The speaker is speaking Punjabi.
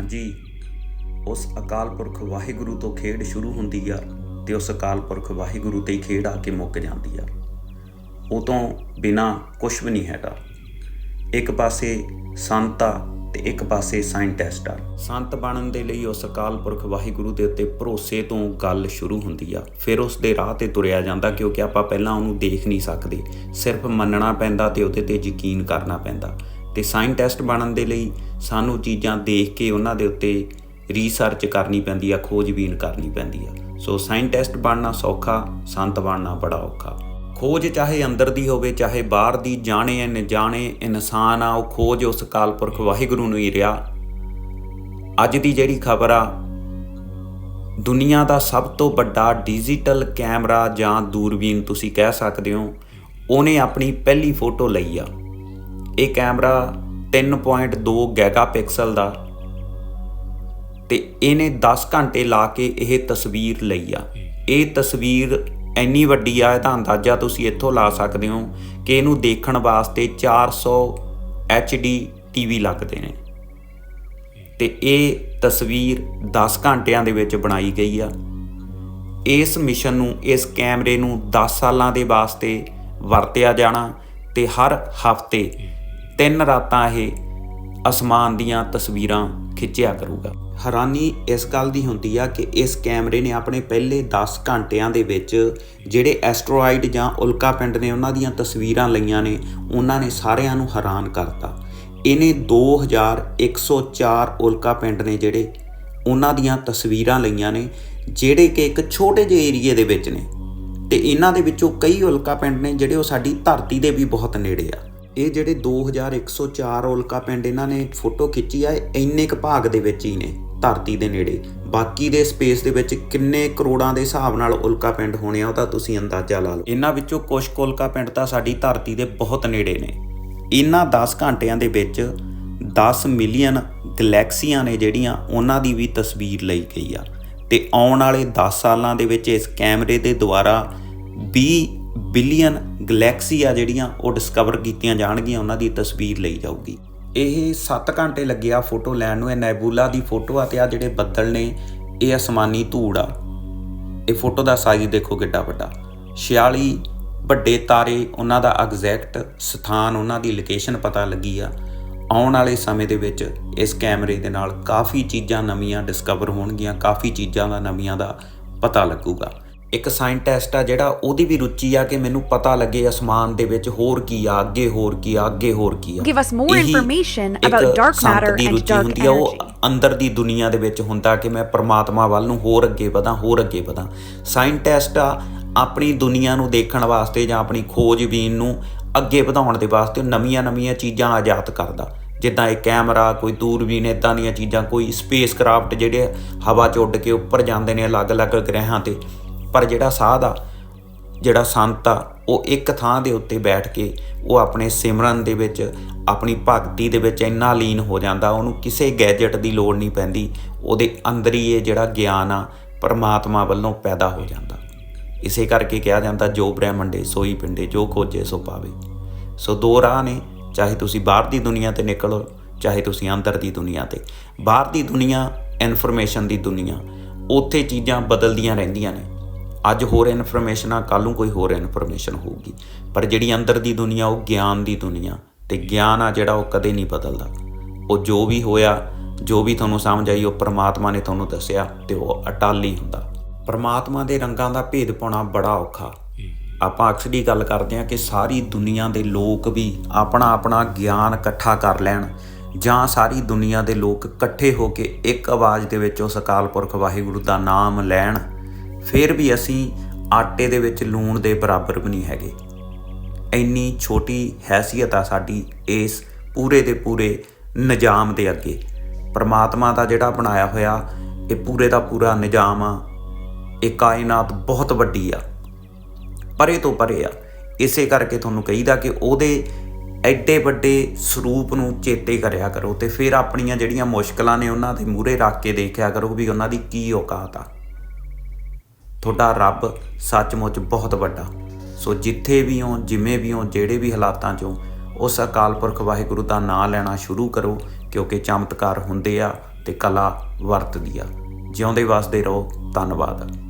ਹਾਂਜੀ। ਉਸ ਅਕਾਲ ਪੁਰਖ ਵਾਹਿਗੁਰੂ ਤੋਂ ਖੇਡ ਸ਼ੁਰੂ ਹੁੰਦੀ ਆ ਤੇ ਉਸ ਅਕਾਲ ਪੁਰਖ ਵਾਹਿਗੁਰੂ ਤੇ ਹੀ ਖੇਡ ਆ ਕੇ ਮੁੱਕ ਜਾਂਦੀ ਆ। ਉਹ ਤੋਂ ਬਿਨਾ ਕੁਝ ਵੀ ਨਹੀਂ ਹੈਗਾ। ਇੱਕ ਪਾਸੇ ਸੰਤ ਆ ਤੇ ਇੱਕ ਪਾਸੇ ਸਾਇੰਟਿਸਟ ਆ। ਸੰਤ ਬਣਨ ਦੇ ਲਈ ਉਸ ਅਕਾਲ ਪੁਰਖ ਵਾਹਿਗੁਰੂ ਦੇ ਉੱਤੇ ਭਰੋਸੇ ਤੋਂ ਗੱਲ ਸ਼ੁਰੂ ਹੁੰਦੀ ਆ। ਫਿਰ ਉਸ ਦੇ ਰਾਹ ਤੇ ਤੁਰਿਆ ਜਾਂਦਾ ਕਿਉਂਕਿ ਆਪਾਂ ਪਹਿਲਾਂ ਉਹਨੂੰ ਦੇਖ ਨਹੀਂ ਸਕਦੇ। ਸਿਰਫ ਮੰਨਣਾ ਪੈਂਦਾ ਤੇ ਉਹਦੇ ਤੇ ਯਕੀਨ ਕਰਨਾ ਪੈਂਦਾ। ਤੇ ਸਾਇੰਟਿਸਟ ਬਣਨ ਦੇ ਲਈ ਸਾਨੂੰ ਚੀਜ਼ਾਂ ਦੇਖ ਕੇ ਉਹਨਾਂ ਦੇ ਉੱਤੇ ਰਿਸਰਚ ਕਰਨੀ ਪੈਂਦੀ ਆ, ਖੋਜਬੀਨ ਕਰਨੀ ਪੈਂਦੀ ਆ। ਸੋ ਸਾਇੰਟਿਸਟ ਬਣਨਾ ਸੌਖਾ, ਸੰਤ ਬਣਨਾ ਬੜਾ ਔਖਾ। ਖੋਜ ਚਾਹੇ ਅੰਦਰ ਦੀ ਹੋਵੇ, ਚਾਹੇ ਬਾਹਰ ਦੀ, ਜਾਣੇ ਅਣਜਾਣੇ ਇਨਸਾਨ ਆ, ਉਹ ਖੋਜ ਉਸ ਕਾਲਪੁਰਖ ਵਾਹਿਗੁਰੂ ਨੂੰ ਹੀ ਰਿਹਾ। ਅੱਜ ਦੀ ਜਿਹੜੀ ਖਬਰ ਆ, ਦੁਨੀਆ ਦਾ ਸਭ ਤੋਂ ਵੱਡਾ ਡਿਜੀਟਲ ਕੈਮਰਾ ਜਾਂ ਦੂਰਬੀਨ ਤੁਸੀਂ ਕਹਿ ਸਕਦੇ ਹੋ, ਉਹਨੇ ਆਪਣੀ ਪਹਿਲੀ ਫੋਟੋ ਲਈ ਆ। ਇਹ ਕੈਮਰਾ 3.2 ਗੈਗਾਪਿਕਸਲ ਦਾ ਤੇ ਇਹਨੇ 10 ਘੰਟੇ ਲਾ ਕੇ ਇਹ ਤਸਵੀਰ ਲਈ ਆ। ਇਹ ਤਸਵੀਰ ਇੰਨੀ ਵੱਡੀ ਆ ਇਹਦਾ ਅੰਦਾਜ਼ਾ ਤੁਸੀਂ ਇੱਥੋਂ ਲਾ ਸਕਦੇ ਹੋ ਕਿ ਇਹਨੂੰ ਦੇਖਣ ਵਾਸਤੇ 400 HD ਟੀਵੀ ਲੱਗਦੇ ਨੇ। ਤੇ ਇਹ ਤਸਵੀਰ 10 ਘੰਟਿਆਂ ਦੇ ਵਿੱਚ ਬਣਾਈ ਗਈ ਆ। ਇਸ ਮਿਸ਼ਨ ਨੂੰ, ਇਸ ਕੈਮਰੇ ਨੂੰ 10 ਸਾਲਾਂ ਦੇ ਵਾਸਤੇ ਵਰਤਿਆ ਜਾਣਾ ਤੇ ਹਰ ਹਫ਼ਤੇ ਤਿੰਨ ਰਾਤਾਂ ਇਹ ਅਸਮਾਨ ਦੀਆਂ ਤਸਵੀਰਾਂ ਖਿੱਚਿਆ ਕਰੂਗਾ। ਹੈਰਾਨੀ ਇਸ ਗੱਲ ਦੀ ਹੁੰਦੀ ਆ ਕਿ ਇਸ ਕੈਮਰੇ ਨੇ ਆਪਣੇ ਪਹਿਲੇ 10 ਘੰਟਿਆਂ ਦੇ ਵਿੱਚ ਜਿਹੜੇ ਐਸਟਰੋਇਡ ਜਾਂ ਉਲਕਾ ਪਿੰਡ ਨੇ ਉਹਨਾਂ ਦੀਆਂ ਤਸਵੀਰਾਂ ਲਈਆਂ ਨੇ, ਉਹਨਾਂ ਨੇ ਸਾਰਿਆਂ ਨੂੰ ਹੈਰਾਨ ਕਰਤਾ। ਇਹਨੇ 2104 ਉਲਕਾ ਪਿੰਡ ਨੇ ਜਿਹੜੇ ਉਹਨਾਂ ਦੀਆਂ ਤਸਵੀਰਾਂ ਲਈਆਂ ਨੇ, ਜਿਹੜੇ ਕਿ ਇੱਕ ਛੋਟੇ ਜਿਹੇ ਏਰੀਏ ਦੇ ਵਿੱਚ ਨੇ। ਤੇ ਇਹਨਾਂ ਦੇ ਵਿੱਚੋਂ ਕਈ ਉਲਕਾ ਪਿੰਡ ਨੇ ਜਿਹੜੇ ਉਹ ਸਾਡੀ ਧਰਤੀ ਦੇ ਵੀ ਬਹੁਤ ਨੇੜੇ ਆ। ਇਹ ਜਿਹੜੇ 2104 ਉਲਕਾ ਪਿੰਡ ਇਹਨਾਂ ਨੇ ਫੋਟੋ ਖਿੱਚੀ ਆ, ਇਹ ਇੰਨੇ ਕੁ ਭਾਗ ਦੇ ਵਿੱਚ ਹੀ ਨੇ, ਧਰਤੀ ਦੇ ਨੇੜੇ। ਬਾਕੀ ਦੇ ਸਪੇਸ ਦੇ ਵਿੱਚ ਕਿੰਨੇ ਕਰੋੜਾਂ ਦੇ ਹਿਸਾਬ ਨਾਲ ਉਲਕਾ ਪਿੰਡ ਹੋਣੇ ਆ, ਉਹ ਤਾਂ ਤੁਸੀਂ ਅੰਦਾਜ਼ਾ ਲਾ ਲਓ। ਇਹਨਾਂ ਵਿੱਚੋਂ ਕੁਝ ਕੁ ਪਿੰਡ ਤਾਂ ਸਾਡੀ ਧਰਤੀ ਦੇ ਬਹੁਤ ਨੇੜੇ ਨੇ। ਇਹਨਾਂ 10 ਘੰਟਿਆਂ ਦੇ ਵਿੱਚ 10 ਮਿਲੀਅਨ ਗਲੈਕਸੀਆਂ ਨੇ ਜਿਹੜੀਆਂ ਉਹਨਾਂ ਦੀ ਵੀ ਤਸਵੀਰ ਲਈ ਗਈ ਆ। ਤੇ ਆਉਣ ਵਾਲੇ 10 ਸਾਲਾਂ ਦੇ ਵਿੱਚ ਇਸ ਕੈਮਰੇ ਦੇ ਦੁਆਰਾ 20 ਬਿਲੀਅਨ ਗਲੈਕਸੀ ਆ ਜਿਹੜੀਆਂ ਉਹ ਡਿਸਕਵਰ ਕੀਤੀਆਂ ਜਾਣਗੀਆਂ, ਉਹਨਾਂ ਦੀ ਤਸਵੀਰ ਲਈ ਜਾਊਗੀ। ਇਹ 7 ਘੰਟੇ ਲੱਗਿਆ ਫੋਟੋ ਲੈਣ ਨੂੰ, ਇਹ ਨੈਬੂਲਾ ਦੀ ਫੋਟੋ ਆ ਤੇ ਆ ਜਿਹੜੇ ਬੱਦਲ ਨੇ, ਇਹ ਅਸਮਾਨੀ ਧੂੜ ਆ। ਇਹ ਫੋਟੋ ਦਾ ਸਾਈਜ਼ ਦੇਖੋ ਕਿੱਡਾ ਵੱਡਾ। 46 ਵੱਡੇ ਤਾਰੇ, ਉਹਨਾਂ ਦਾ ਐਗਜ਼ੈਕਟ ਸਥਾਨ, ਉਹਨਾਂ ਦੀ ਲੋਕੇਸ਼ਨ ਪਤਾ ਲੱਗੀ ਆ। ਆਉਣ ਵਾਲੇ ਸਮੇਂ ਦੇ ਵਿੱਚ ਇਸ ਕੈਮਰੇ ਦੇ ਨਾਲ ਕਾਫੀ ਚੀਜ਼ਾਂ ਨਵੀਆਂ ਡਿਸਕਵਰ ਹੋਣਗੀਆਂ, ਕਾਫੀ ਚੀਜ਼ਾਂ ਦਾ ਨਵੀਆਂ ਦਾ ਪਤਾ ਲੱਗੂਗਾ। ਇੱਕ ਸਾਇੰਟਿਸਟ ਆ ਜਿਹੜਾ ਉਹਦੀ ਵੀ ਰੁਚੀ ਆ ਕਿ ਮੈਨੂੰ ਪਤਾ ਲੱਗੇ ਅਸਮਾਨ ਦੇ ਵਿੱਚ ਹੋਰ ਕੀ ਆ ਅੱਗੇ ਹੋਰ ਕੀ ਆ ਅੱਗੇ ਹੋਰ ਕੀ ਆ। About dark Sant matter the and Ruchi dark ਹੁੰਦੀ ਆ ਉਹ. ਅੰਦਰ ਦੀ ਦੁਨੀਆ ਦੇ ਵਿੱਚ ਹੁੰਦਾ ਕਿ ਮੈਂ ਪ੍ਰਮਾਤਮਾ ਵੱਲ ਨੂੰ ਹੋਰ ਅੱਗੇ ਵਧਾਂ ਹੋਰ ਅੱਗੇ ਵਧਾਂ। ਸਾਇੰਟਿਸਟ ਆ ਆਪਣੀ ਦੁਨੀਆ ਨੂੰ ਦੇਖਣ ਵਾਸਤੇ ਜਾਂ ਆਪਣੀ ਖੋਜਬੀਨ ਨੂੰ ਅੱਗੇ ਵਧਾਉਣ ਦੇ ਵਾਸਤੇ ਨਵੀਆਂ-ਨਵੀਆਂ ਚੀਜ਼ਾਂ ਆਯਾਤ ਕਰਦਾ। ਜਿੱਦਾਂ ਇਹ ਕੈਮਰਾ ਕੋਈ ਦੂਰਬੀਨ ਇਦਾਂ ਦੀਆਂ ਚੀਜ਼ਾਂ ਕੋਈ ਸਪੇਸ ਕਰਾਫਟ ਜਿਹੜੇ ਹਵਾ 'ਚ ਉੱਡ ਕੇ ਉੱਪਰ ਜਾਂਦੇ ਨੇ ਅਲੱਗ-ਅਲੱਗ ਗ੍ਰਹਿਾਂ ਤੇ। ਪਰ ਜਿਹੜਾ ਸਾਧ ਆ, ਜਿਹੜਾ ਸੰਤ ਆ, ਉਹ ਇੱਕ ਥਾਂ ਦੇ ਉੱਤੇ ਬੈਠ ਕੇ ਉਹ ਆਪਣੇ ਸਿਮਰਨ ਦੇ ਵਿੱਚ, ਆਪਣੀ ਭਗਤੀ ਦੇ ਵਿੱਚ ਇੰਨਾ ਲੀਨ ਹੋ ਜਾਂਦਾ, ਉਹਨੂੰ ਕਿਸੇ ਗੈਜਟ ਦੀ ਲੋੜ ਨਹੀਂ ਪੈਂਦੀ, ਉਹਦੇ ਅੰਦਰ ਹੀ ਇਹ ਜਿਹੜਾ ਗਿਆਨ ਆ, ਪਰਮਾਤਮਾ ਵੱਲੋਂ ਪੈਦਾ ਹੋ ਜਾਂਦਾ। ਇਸੇ ਕਰਕੇ ਕਿਹਾ ਜਾਂਦਾ, ਜੋ ਬ੍ਰਹਮੰਡੇ ਸੋਈ ਪਿੰਡੇ, ਜੋ ਖੋਜੇ ਸੋ ਪਾਵੇ। ਸੋ ਦੋ ਰਾਹ ਨੇ, ਚਾਹੇ ਤੁਸੀਂ ਬਾਹਰ ਦੀ ਦੁਨੀਆ ਤੇ ਨਿਕਲੋ, ਚਾਹੇ ਤੁਸੀਂ ਅੰਦਰ ਦੀ ਦੁਨੀਆ ਤੇ। ਬਾਹਰ ਦੀ ਦੁਨੀਆ ਇਨਫੋਰਮੇਸ਼ਨ ਦੀ ਦੁਨੀਆ, ਉੱਥੇ ਚੀਜ਼ਾਂ ਬਦਲਦੀਆਂ ਰਹਿੰਦੀਆਂ ਨੇ। ਅੱਜ ਹੋਰ ਇਨਫੋਰਮੇਸ਼ਨ ਆ ਕੱਲ ਨੂੰ ਕੋਈ ਹੋਰ ਇਨਫੋਰਮੇਸ਼ਨ ਹੋਊਗੀ। ਪਰ ਜਿਹੜੀ ਅੰਦਰ ਦੀ ਦੁਨੀਆ, ਉਹ ਗਿਆਨ ਦੀ ਦੁਨੀਆ। ਤੇ ਗਿਆਨ ਆ ਜਿਹੜਾ ਉਹ ਕਦੇ ਨਹੀਂ ਬਦਲਦਾ। ਉਹ ਜੋ ਵੀ ਹੋਇਆ, ਜੋ ਵੀ ਤੁਹਾਨੂੰ ਸਮਝ ਆਈ, ਉਹ ਪ੍ਰਮਾਤਮਾ ਨੇ ਤੁਹਾਨੂੰ ਦੱਸਿਆ ਤੇ ਉਹ ਅਟਲ ਹੀ ਹੁੰਦਾ। ਪ੍ਰਮਾਤਮਾ ਦੇ ਰੰਗਾਂ ਦਾ ਭੇਦ ਪਾਉਣਾ ਬੜਾ ਔਖਾ। ਆਪਾਂ ਅਕਸਰ ਹੀ ਗੱਲ ਕਰਦੇ ਹਾਂ ਕਿ ਸਾਰੀ ਦੁਨੀਆ ਦੇ ਲੋਕ ਵੀ ਆਪਣਾ ਆਪਣਾ ਗਿਆਨ ਇਕੱਠਾ ਕਰ ਲੈਣ ਜਾਂ ਸਾਰੀ ਦੁਨੀਆ ਦੇ ਲੋਕ ਇਕੱਠੇ ਹੋ ਕੇ ਇੱਕ ਆਵਾਜ਼ ਦੇ ਵਿੱਚ ਉਸ ਅਕਾਲ ਪੁਰਖ ਵਾਹਿਗੁਰੂ ਦਾ ਨਾਮ ਲੈਣ। ਫਿਰ ਵੀ ਅਸੀਂ ਆਟੇ ਦੇ ਵਿੱਚ ਲੂਣ ਦੇ ਬਰਾਬਰ ਵੀ ਨਹੀਂ ਹੈਗੇ। ਇੰਨੀ ਛੋਟੀ ਹੈਸੀਅਤ ਆ ਸਾਡੀ ਇਸ ਪੂਰੇ ਦੇ ਪੂਰੇ ਨਿਜ਼ਾਮ ਦੇ ਅੱਗੇ। ਪਰਮਾਤਮਾ ਦਾ ਜਿਹੜਾ ਬਣਾਇਆ ਹੋਇਆ, ਇਹ ਪੂਰੇ ਦਾ ਪੂਰਾ ਨਿਜ਼ਾਮ ਆ, ਇਹ ਕਾਇਨਾਤ ਬਹੁਤ ਵੱਡੀ ਆ। ਪਰੇ ਤੋਂ ਪਰੇ ਆ। ਇਸੇ ਕਰਕੇ ਤੁਹਾਨੂੰ ਕਹੀਦਾ ਕਿ ਉਹਦੇ ਐਡੇ ਵੱਡੇ ਸਰੂਪ ਨੂੰ ਚੇਤੇ ਕਰਿਆ ਕਰੋ ਤੇ ਫਿਰ ਆਪਣੀਆਂ ਜਿਹੜੀਆਂ ਮੁਸ਼ਕਲਾਂ ਨੇ ਉਹਨਾਂ ਦੇ ਮੂਹਰੇ ਰੱਖ ਕੇ ਦੇਖਿਆ ਕਰੋ ਵੀ ਉਹਨਾਂ ਦੀ ਕੀ ਔਕਾਤ ਆ। ਤੁਹਾਡਾ ਰੱਬ ਸੱਚਮੁੱਚ ਬਹੁਤ ਵੱਡਾ। ਸੋ ਜਿੱਥੇ ਵੀ ਹੋ, ਜਿਵੇਂ ਵੀ ਹੋ, ਜਿਹੜੇ ਵੀ ਹਾਲਾਤਾਂ 'ਚੋਂ ਉਸ ਅਕਾਲ ਪੁਰਖ ਵਾਹਿਗੁਰੂ ਦਾ ਨਾਮ ਲੈਣਾ ਸ਼ੁਰੂ ਕਰੋ, ਕਿਉਂਕਿ ਚਮਤਕਾਰ ਹੁੰਦੇ ਆ ਤੇ ਕਲਾ ਵਰਤਦੀ ਆ। ਜਿਉਂਦੇ ਵਸਦੇ ਰਹੋ। ਧੰਨਵਾਦ।